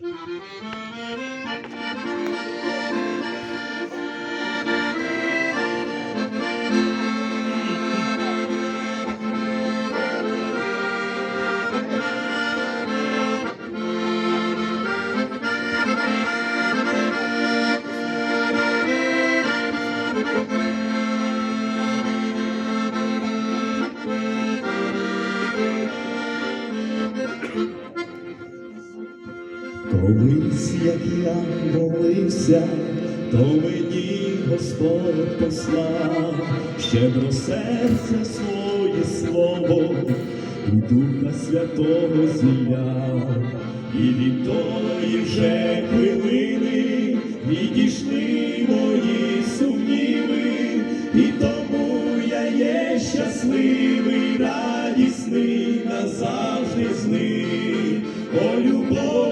Müzik Колись, як я молився, то мені Господь послав. Щедро серце своє слово і Духа Святого зіляв, і від тої вже хвилини відійшли мої сумніви, і тому я є щасливий, радісний назавжди з ним. О, любов,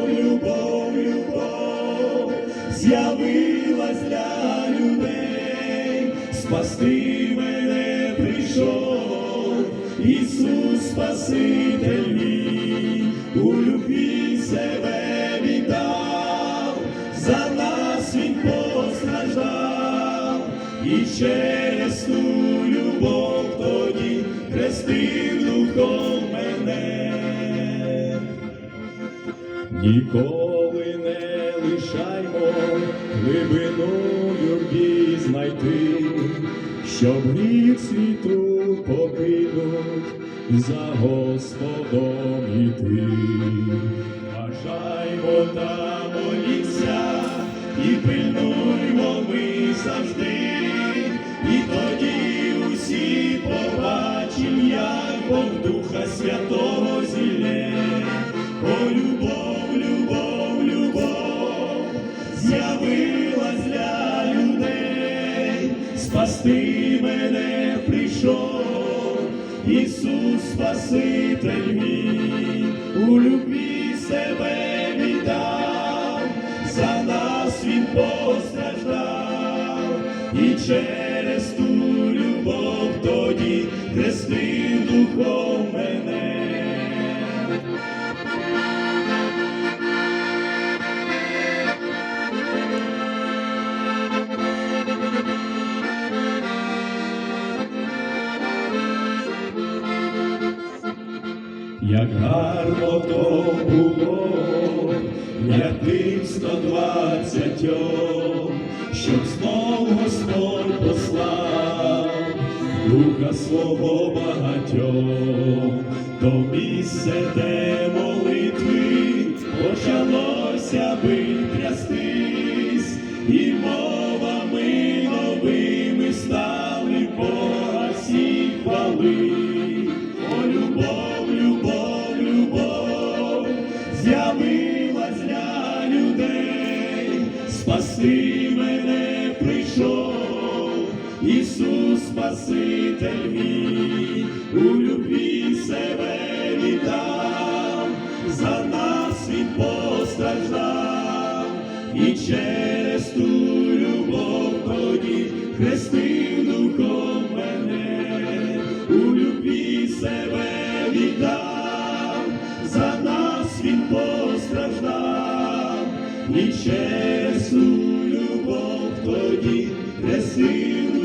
з'явилась для людей, спасти мене прийшов, Ісус Спаситель мій, у любві себе віддав, за нас Він постраждав, і через ту любов тоді хрестив духом мене. Ніколи лишаймо глибину любві знайти, щоб гріх світу покинуть за Господом іти. Бажаймо та моліться, і пильнуймо ми завжди, і тоді усі побачим, як Бог Духа Святого зілє. О, любов, любов, любов, з'явилась для людей, спасти мене прийшов, Ісус Спаситель мій, у любві себе віддав, за нас Він постраждав, і через ту любов тоді хрестив духом Як гарно то було, як тим сто двадцятьом, щоб знов Господь послав. Духа свого багатьом, то місце, де молитви почалося би з'явилась для людей, спаси мене прийшов, Ісус Спаситель мій, у любві себе віддав, за нас Він постраждав, і через ту любов тоді хрестив духом мене, у любві себе віддав, і любов тоді мене.